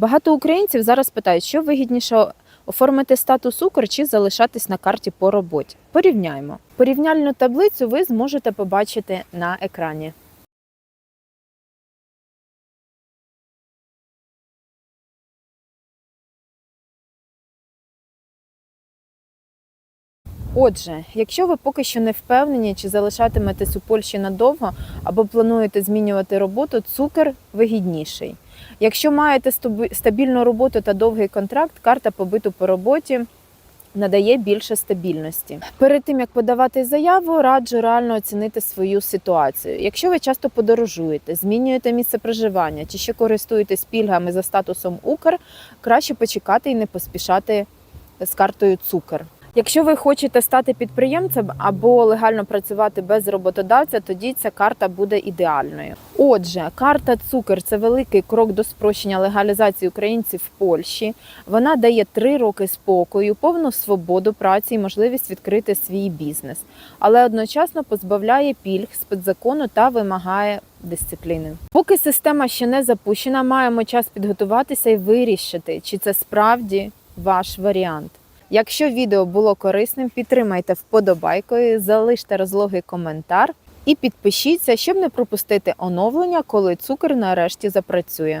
Багато українців зараз питають, що вигідніше оформити статус Укр чи залишатись на карті по роботі. Порівняємо. Порівняльну таблицю ви зможете побачити на екрані. Отже, якщо ви поки що не впевнені, чи залишатиметесь у Польщі надовго або плануєте змінювати роботу, цукер вигідніший. Якщо маєте стабільну роботу та довгий контракт, карта побиту по роботі надає більше стабільності. Перед тим як подавати заяву, раджу реально оцінити свою ситуацію. Якщо ви часто подорожуєте, змінюєте місце проживання чи ще користуєтесь пільгами за статусом Укр, краще почекати і не поспішати з картою цукер. Якщо ви хочете стати підприємцем або легально працювати без роботодавця, тоді ця карта буде ідеальною. Отже, карта цукер це великий крок до спрощення легалізації українців в Польщі. Вона дає три роки спокою, повну свободу праці і можливість відкрити свій бізнес, але одночасно позбавляє пільг спецзакону та вимагає дисципліни. Поки система ще не запущена, маємо час підготуватися і вирішити, чи це справді ваш варіант. Якщо відео було корисним, підтримайте вподобайкою, залиште розлогий коментар і підпишіться, щоб не пропустити оновлення, коли цукер нарешті запрацює.